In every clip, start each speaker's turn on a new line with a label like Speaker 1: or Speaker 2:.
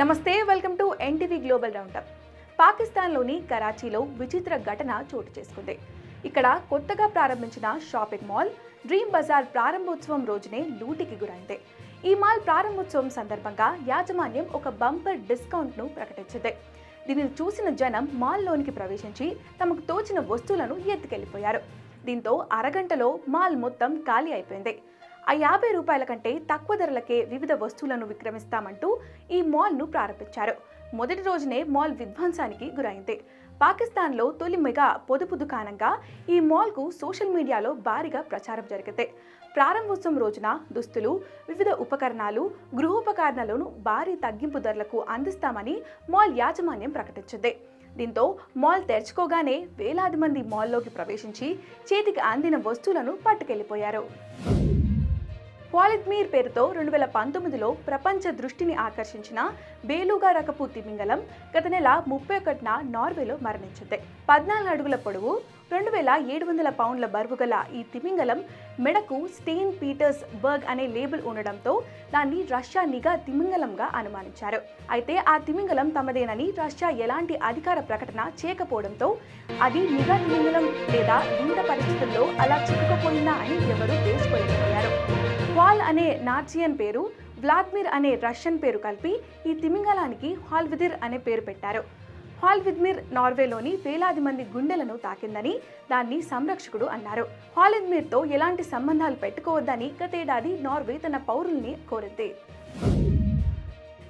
Speaker 1: నమస్తే welcome to NTV global roundup. పాకిస్తాన్లోని కరాచీలో విచిత్ర ఘటన చోటు చేసుకుంది. ఇక్కడ కొత్తగా ప్రారంభించిన షాపింగ్ మాల్ డ్రీమ్ బజార్ ప్రారంభోత్సవం రోజునే లూటికి గురైంది. ఈ మాల్ ప్రారంభోత్సవం సందర్భంగా యాజమాన్యం ఒక బంపర్ డిస్కౌంట్ను ప్రకటించింది. దీనిని చూసిన జనం మాల్లోనికి ప్రవేశించి తమకు తోచిన వస్తువులను ఎత్తుకెళ్ళిపోయారు దీంతో అరగంటలో మాల్ మొత్తం ఖాళీ అయిపోయింది. ఆ యాభై రూపాయల కంటే తక్కువ ధరలకే వివిధ వస్తువులను విక్రమిస్తామంటూ ఈ మాల్ను ప్రారంభించారు. మొదటి రోజునే మాల్ విధ్వంసానికి గురైంది. పాకిస్తాన్లో తొలి మెగా పొదుపు దుకాణంగా ఈ మాల్కు సోషల్ మీడియాలో భారీగా ప్రచారం జరిగింది. ప్రారంభోత్సవం రోజున దుస్తులు వివిధ ఉపకరణాలు గృహోపకరణాలను భారీ తగ్గింపు ధరలకు అందిస్తామని మాల్ యాజమాన్యం ప్రకటించింది. దీంతో మాల్ తెరుచుకోగానే వేలాది మంది మాల్లోకి ప్రవేశించి చేతికి అందిన వస్తువులను పట్టుకెళ్ళిపోయారు. పాలిద్మీర్ పేరుతో రెండు వేల పంతొమ్మిదిలో ప్రపంచ దృష్టిని ఆకర్షించిన బేలుగా రకపు తిమింగలం గత నెల ముప్పై ఒకటిన నార్వేలో మరణించింది. పద్నాలుగు అడుగుల పొడవు రెండు వేల ఏడు వందల పౌండ్ల బరువు గల ఈ తిమింగలం మెడకు స్టెయిన్ పీటర్స్ బర్గ్ అనే లేబుల్ ఉండడంతో దాన్ని రష్యా నిఘా తిమింగలంగా అనుమానించారు. అయితే ఆ తిమింగలం తమదేనని రష్యా ఎలాంటి అధికార ప్రకటన చేయకపోవడంతో అది నిఘా తిమింగలం లేదా వివిధ పరిస్థితుల్లో అలా చిక్కుకుపోయిందా అని ఎవరూ తెలుసుకోలేకపోయారు. వాల్ అనే నార్జియన్ పేరు వ్లాద్మిర్ అనే రష్యన్ పేరు కలిపి ఈ తిమింగలానికి హాల్విదిర్ అనే పేరు పెట్టారు. హాల్విద్మిర్ నార్వేలోని వేలాది మంది గుండెలను తాకిందని దాన్ని సంరక్షకుడు అన్నారు. హాలిద్మిర్తో ఎలాంటి సంబంధాలు పెట్టుకోవద్దని గతేడాది నార్వే తన పౌరుల్ని కోరింది.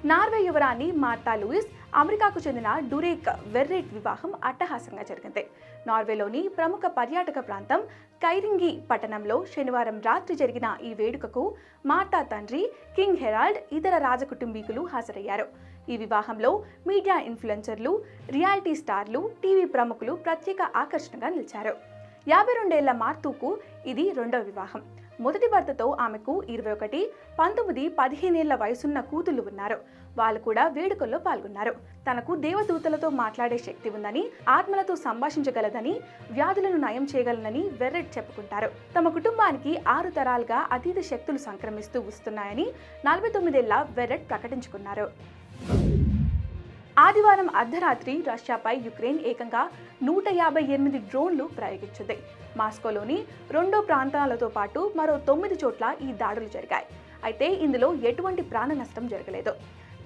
Speaker 1: నార్వే యువరాణి మార్తా లూయిస్ అమెరికాకు చెందిన డురేక్ వెర్రేట్ వివాహం అట్టహాసంగా జరిగింది. నార్వేలోని ప్రముఖ పర్యాటక ప్రాంతం కైరింగి పట్టణంలో శనివారం రాత్రి జరిగిన ఈ వేడుకకు మార్తా తండ్రి కింగ్ హెరాల్డ్ ఇతర రాజకుటుంబీకులు హాజరయ్యారు. ఈ వివాహంలో మీడియా ఇన్ఫ్లుయెన్సర్లు రియాలిటీ స్టార్లు టీవీ ప్రముఖులు ప్రత్యేక ఆకర్షణగా నిలిచారు. యాభై రెండేళ్ళ మార్తూకు ఇది రెండవ వివాహం. మొదటి భర్తతో ఆమెకు ఇరవై ఒకటి పంతొమ్మిది పదిహేనేళ్ళ వయసున్న కూతుళ్ళు ఉన్నారు. వాళ్ళు కూడా వేడుకల్లో పాల్గొన్నారు. తనకు దేవదూతలతో మాట్లాడే శక్తి ఉందని ఆత్మలతో సంభాషించగలదని వ్యాధులను నయం చేయగలనని వెర్రెట్ చెప్పుకుంటారు. తమ కుటుంబానికి ఆరు తరాలుగా అతీత శక్తులు సంక్రమిస్తూ వస్తున్నాయని నలభై తొమ్మిదేళ్ళ వెర్రెట్ ప్రకటించుకున్నారు. ఆదివారం అర్ధరాత్రి రష్యాపై యుక్రెయిన్ ఏకంగా నూట యాభై ఎనిమిది డ్రోన్లు ప్రయోగించింది. మాస్కోలోని రెండో ప్రాంతాలతో పాటు మరో తొమ్మిది చోట్ల ఈ దాడులు జరిగాయి. అయితే ఇందులో ఎటువంటి ప్రాణ నష్టం జరగలేదు.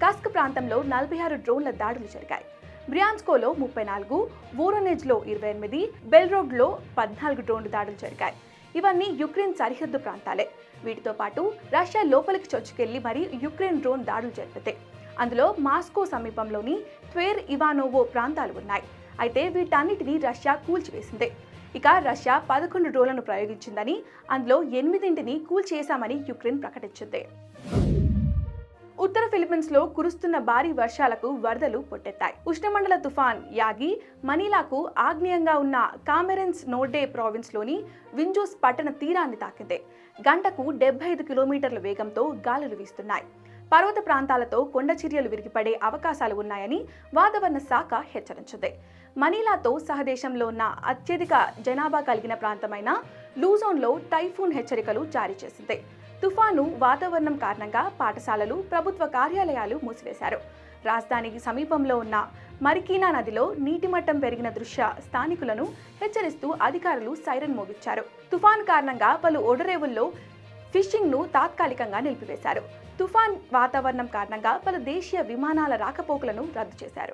Speaker 1: కస్క్ ప్రాంతంలో నలభై ఆరు డ్రోన్ల దాడులు జరిగాయి. బ్రియాన్స్కోలో ముప్పై నాలుగు వోరోనెజ్లో ఇరవై ఎనిమిది బెల్రోడ్లో పద్నాలుగు డ్రోన్లు దాడులు జరిగాయి. ఇవన్నీ యుక్రెయిన్ సరిహద్దు ప్రాంతాలే. వీటితో పాటు రష్యా లోపలికి చొచ్చుకెళ్ళి మరీ యుక్రెయిన్ డ్రోన్ దాడులు జరిపితే అందులో మాస్కో సమీపంలోని ట్వేర్ ఇవానోవో ప్రాంతాలు ఉన్నాయి. అయితే వీటన్నిటిని రష్యా కూల్చివేసింది. ఇక రష్యా పదకొండు డ్రోన్లను ప్రయోగించిందని అందులో ఎనిమిదింటిని కూల్చేశామని యుక్రెయిన్ ప్రకటించింది. ఉత్తర ఫిలిప్పీన్స్లో కురుస్తున్న భారీ వర్షాలకు వరదలు పొట్టెత్తాయి. ఉష్ణమండల తుఫాన్ యాగి మనీలాకు ఆగ్నేయంగా ఉన్న కామెరెన్స్ నోర్డే ప్రావిన్స్లోని వింజోస్ పట్టణ తీరాన్ని తాకింది. గంటకు డెబ్బై ఐదు కిలోమీటర్ల వేగంతో గాలులు వీస్తున్నాయి. పర్వత ప్రాంతాలతో కొండ చర్యలు విరిగిపడే అవకాశాలు ఉన్నాయని వాతావరణ శాఖ హెచ్చరించింది. మనీలాతో సహదేశంలో ఉన్న అత్యధిక జనాభా కలిగిన ప్రాంతమైన లూజోన్లో టైఫూన్ హెచ్చరికలు జారీ చేసింది. తుఫాను వాతావరణం కారణంగా పాఠశాలలు ప్రభుత్వ కార్యాలయాలు మూసివేశారు. రాజధానికి సమీపంలో ఉన్న మరికీనా నదిలో నీటి మట్టం పెరిగిన దృశ్య స్థానికులను హెచ్చరిస్తూ అధికారులు సైరన్ మోగించారు. తుఫాన్ కారణంగా పలు ఓడరేవుల్లో ఫిషింగ్ను తాత్కాలికంగా నిలిపివేశారు. తుఫాన్ వాతావరణం కారణంగా పలు దేశీయ విమానాల రాకపోకలను రద్దు చేశారు.